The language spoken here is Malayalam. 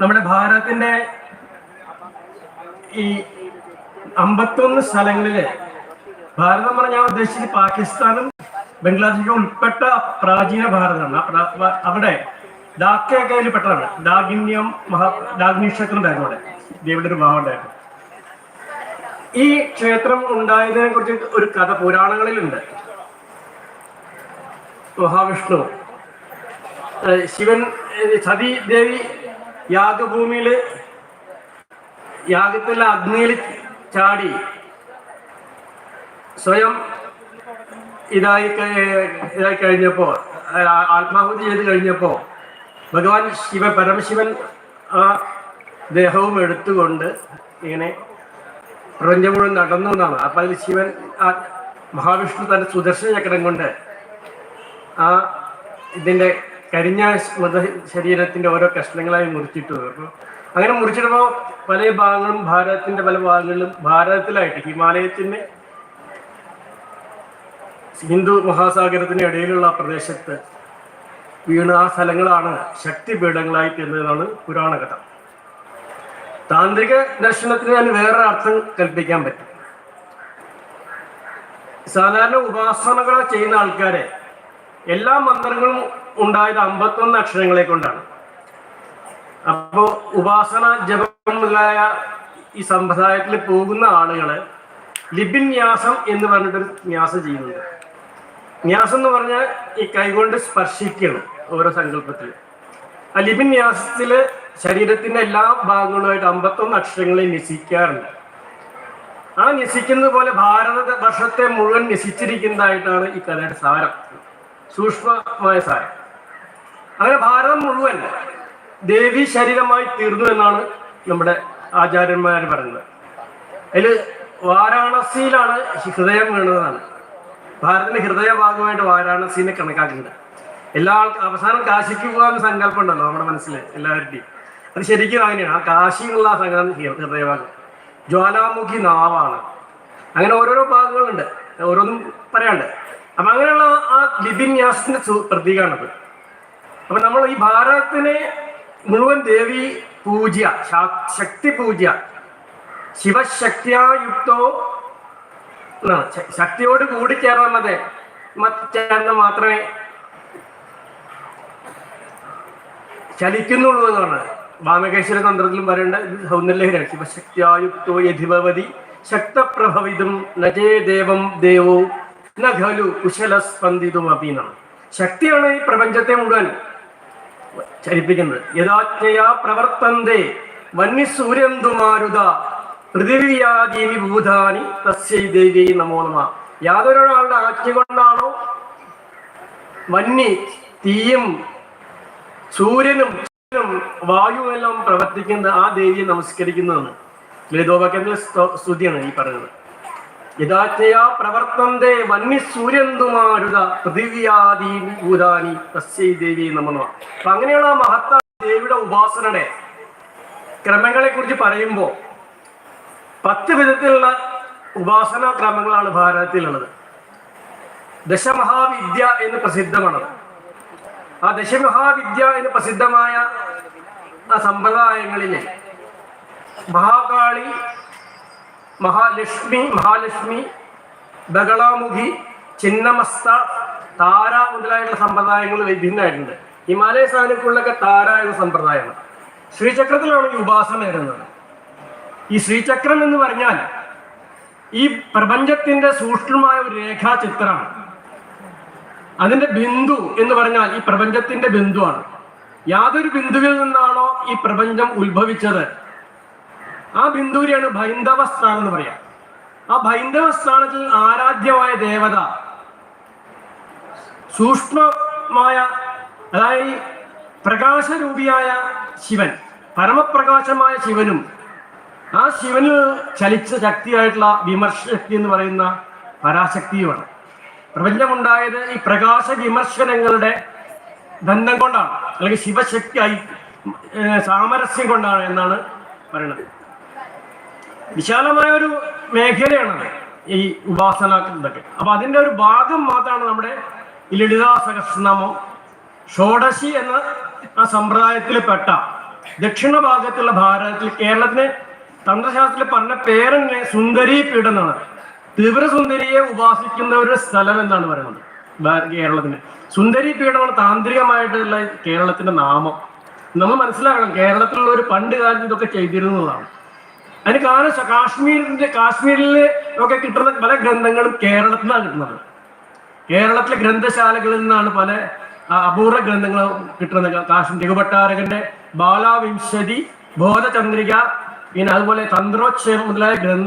നമ്മുടെ ഭാരതത്തിന്റെ ഈ അമ്പത്തൊന്ന് സ്ഥലങ്ങളിൽ ഭാരതം പറഞ്ഞ ഞാൻ ഉദ്ദേശിച്ചത് പാകിസ്ഥാനും ബംഗ്ലാദേശും ഉൾപ്പെട്ട പ്രാചീന ഭാരതമാണ്. അവിടെ ഡാക്കയൊക്കെ അതിൽ പെട്ടതാണ്. ഡാഗിന്യം മഹാ ഡാഗ്നി ക്ഷേത്രം ഉണ്ടായിരുന്നു അവിടെ. ദേവിയുടെ ഒരു ഭാവം ഉണ്ടായിരുന്നു. ഈ ക്ഷേത്രം ഉണ്ടായതിനെ കുറിച്ച് ഒരു കഥ പുരാണങ്ങളിലുണ്ട്. മഹാവിഷ്ണു. ശിവൻ സതീ ദേവി യാഗഭൂമിയിൽ യാഗത്തിലെ അഗ്നിയിൽ ചാടി സ്വയം ഇതായി ഇതായി കഴിഞ്ഞപ്പോൾ ആത്മാഹുതി ചെയ്ത് കഴിഞ്ഞപ്പോൾ ഭഗവാൻ ശിവ പരമശിവൻ ആ ദേഹവും എടുത്തുകൊണ്ട് ഇങ്ങനെ പ്രപഞ്ചം മുഴുവൻ നടന്നു എന്നാണ്. അപ്പൊ അതിൽ ശിവൻ ആ മഹാവിഷ്ണു തന്റെ സുദർശന ചക്രം കൊണ്ട് ആ ഇതിന്റെ കരിഞ്ഞ ശരീരത്തിന്റെ ഓരോ കഷ്ണങ്ങളായി മുറിച്ചിട്ടു അപ്പോൾ അങ്ങനെ മുറിച്ചിടുമ്പോൾ പല ഭാഗങ്ങളും ഭാരതത്തിന്റെ പല ഭാഗങ്ങളിലും ഭാരതത്തിലായിട്ട് ഹിമാലയത്തിന് ഹിന്ദു മഹാസാഗരത്തിന് ഇടയിലുള്ള പ്രദേശത്ത് വീണ ആ സ്ഥലങ്ങളാണ് ശക്തിപീഠങ്ങളായി തീർന്നതാണ് പുരാണ കഥ. താന്ത്രിക ദർശനത്തിന് ഞാൻ വേറെ അർത്ഥം കൽപ്പിക്കാൻ പറ്റും. സാധാരണ ഉപാസനകൾ ചെയ്യുന്ന ആൾക്കാരെ എല്ലാ മന്ത്രങ്ങളും ഉണ്ടായത് അമ്പത്തൊന്ന് അക്ഷരങ്ങളെ കൊണ്ടാണ്. അപ്പോ ഉപാസന ജപം മുതലായ ഈ സമ്പ്രദായത്തിൽ പോകുന്ന ആളുകൾ ലിപിൻ ന്യാസം എന്ന് പറഞ്ഞിട്ടൊരു ന്യാസം ചെയ്യുന്നുണ്ട്. ന്യാസം എന്ന് പറഞ്ഞാൽ ഈ കൈകൊണ്ട് സ്പർശിക്കണം ഓരോ സങ്കല്പത്തിൽ ആ ലിപിൻ ന്യാസത്തിൽ ശരീരത്തിന്റെ എല്ലാ ഭാഗങ്ങളുമായിട്ട് അമ്പത്തൊന്ന് അക്ഷരങ്ങളെ നിസിക്കാറുണ്ട് ആ നിസിക്കുന്നത് പോലെ ഭാരത വർഷത്തെ മുഴുവൻ നിസിച്ചിരിക്കുന്നതായിട്ടാണ് ഈ കഥയുടെ സാരം. സൂക്ഷ്മമായ സാരം. അങ്ങനെ ഭാരതം മുഴുവൻ ദേവി ശരീരമായി തീർന്നു എന്നാണ് നമ്മുടെ ആചാര്യന്മാർ പറയുന്നത്. അതിൽ വാരാണസിയിലാണ് ഹൃദയം വീണതാണ് ഭാരതത്തിന്റെ ഹൃദയഭാഗമായിട്ട് വാരാണസിനെ കണക്കാക്കുന്നത് എല്ലാ അവസാനം കാശിക്ക് പോകാൻ സങ്കല്പം ഉണ്ടല്ലോ നമ്മുടെ മനസ്സിൽ എല്ലാവരുടെയും. അത് ശരിക്കും അങ്ങനെയാണ്. ആ കാശി എന്നുള്ള സംഘം ഹൃദയഭാഗം ജ്വാലാമുഖി നാവാണ്. അങ്ങനെ ഓരോരോ ഭാഗങ്ങളുണ്ട്. ഓരോന്നും പറയാണ്ട് അപ്പൊ അങ്ങനെയുള്ള ആ ലിപിന്യാസത്തിന്റെ സു- പ്രതീകമാണത് അപ്പൊ നമ്മൾ ഈ ഭാരതത്തിനെ മുഴുവൻ ദേവി പൂജ ശക്തി പൂജ ശിവശക്തിയായുക്തോ ശക്തിയോട് കൂടി ചേർന്നത് ചേർന്ന് മാത്രമേ ചലിക്കുന്നുള്ളൂ എന്ന് പറഞ്ഞത് വാമകേശ്വര തന്ത്രത്തിലും പറയേണ്ട ഇത് സൗന്ദര്യലഹരിയാണ് ശിവശക്തിയായുക്തോ യധിഭവതി ശക്തപ്രഭവിതും നജേ ദേവം ദേവോ നഖലു കുശല സ്പന്ദിതും അപീന്നാണ് ശക്തിയാണ് ഈ പ്രപഞ്ചത്തെ മുഴുവൻ. ചലിപ്പിക്കുന്നത് യഥാജ്ഞയാ പ്രവർത്തന്തേ വന്യസൂര്യന്തുമാരുത പൃഥിവിയാദീനി ഭൂതാനി തസ്യൈ ദേവി നമോ നമ. യാതൊരാളുടെ ആജ്ഞ കൊണ്ടാണോ വന്നി തീയും സൂര്യനും വായു വായുവെല്ലാം പ്രവർത്തിക്കുന്നത് ആ ദേവിയെ നമസ്കരിക്കുന്നതാണ് ലളിതോപകന്റെ സ്തുതിയാണ് ഈ പറയുന്നത്. യഥാജ്ഞയാ പ്രവർത്തന്തേ വന്യ സൂര്യന്തുമാരുത പൃഥിവ്യാദീനി ഭൂതാനി തസ്യൈ ദേവി നമ. നമ അപ്പൊ അങ്ങനെയുള്ള മഹത്തായ ദേവിയുടെ ഉപാസനയുടെ ക്രമങ്ങളെ കുറിച്ച് പറയുമ്പോൾ പത്ത് വിധത്തിലുള്ള ഉപാസനാ ക്രമങ്ങളാണ് ഭാരതത്തിലുള്ളത്. ദശമഹാവിദ്യ എന്ന് പ്രസിദ്ധമാണ് ആ ദശമഹാവിദ്യ എന്ന് പ്രസിദ്ധമായ ആ സമ്പ്രദായങ്ങളിലെ മഹാകാളി മഹാലക്ഷ്മി മഹാലക്ഷ്മി ബഗളാമുഖി ചിന്നമസ്ത താര മുതലായുള്ള സമ്പ്രദായങ്ങൾ വിഭിന്നമായിട്ടുണ്ട് ഹിമാലയ സ്ഥാനക്കുള്ളൊക്കെ താര എന്ന സമ്പ്രദായമാണ്. ശ്രീചക്രത്തിലാണ് ഈ ഉപാസന വരുന്നത് ഈ ശ്രീചക്രം എന്ന് പറഞ്ഞാൽ ഈ പ്രപഞ്ചത്തിന്റെ സൂക്ഷ്മമായ ഒരു രേഖാചിത്രമാണ്. അതിന്റെ ബിന്ദു എന്ന് പറഞ്ഞാൽ ഈ പ്രപഞ്ചത്തിന്റെ ബിന്ദുവാണ്. യാതൊരു ബിന്ദുവിൽ നിന്നാണോ ഈ പ്രപഞ്ചം ഉത്ഭവിച്ചത്? ആ ബിന്ദുവിനെയാണ് ഭൈന്ദവ സ്ഥാനം എന്ന് പറയാം. ആ ഭൈന്ദവ സ്ഥാനത്തിൽ ആരാധ്യമായ ദേവത സൂക്ഷ്മമായ അതായത് പ്രകാശരൂപിയായ ശിവൻ പരമപ്രകാശമായ ശിവനും ആ ശിവനിൽ ചലിച്ച ശക്തിയായിട്ടുള്ള വിമർശ ശക്തി എന്ന് പറയുന്ന പരാശക്തിയുമാണ്. പ്രപഞ്ചമുണ്ടായത് ഈ പ്രകാശ വിമർശനങ്ങളുടെ ബന്ധം കൊണ്ടാണ് അല്ലെങ്കിൽ ശിവശക്തി സാമരസ്യം കൊണ്ടാണ് എന്നാണ് പറയുന്നത്. വിശാലമായ ഒരു മേഖലയാണ് ഈ ഉപാസന ഇതൊക്കെ. അപ്പൊ അതിന്റെ ഒരു ഭാഗം മാത്രമാണ് നമ്മുടെ ലളിതാ സഹസ്രനാമം. ഷോഡശി എന്ന ആ സമ്പ്രദായത്തിൽ പെട്ട ദക്ഷിണ ഭാഗത്തുള്ള ഭാരതത്തിൽ കേരളത്തിന് തന്ത്രശാസ്ത്രത്തിൽ പറഞ്ഞ പേരന്നെ സുന്ദരി പീഠം എന്നാണ്. തീവ്രസുന്ദരിയെ ഉപാസിക്കുന്ന ഒരു സ്ഥലം എന്നാണ് പറയുന്നത് കേരളത്തിന്. സുന്ദരി പീഠമാണ് താന്ത്രികമായിട്ടുള്ള കേരളത്തിന്റെ നാമം. നമ്മൾ മനസ്സിലാക്കണം കേരളത്തിലുള്ള ഒരു പണ്ട് കാലത്ത് ഇതൊക്കെ ചെയ്തിരുന്നതാണ്. അതിന് കാരണം കാശ്മീരിന്റെ കാശ്മീരിൽ ഒക്കെ കിട്ടുന്ന പല ഗ്രന്ഥങ്ങളും കേരളത്തിൽ നിന്നാണ് കിട്ടുന്നത്. കേരളത്തിലെ ഗ്രന്ഥശാലകളിൽ നിന്നാണ് പല അപൂർവ ഗ്രന്ഥങ്ങൾ കിട്ടുന്നത്. കാശ്മീർ രഘുഭട്ടാരകന്റെ ബാലാവിംശതി ബോധചന്ദ്രിക പിന്നെ അതുപോലെ തന്ത്രോക്ഷേപം മുതലായ ഗ്രന്ഥ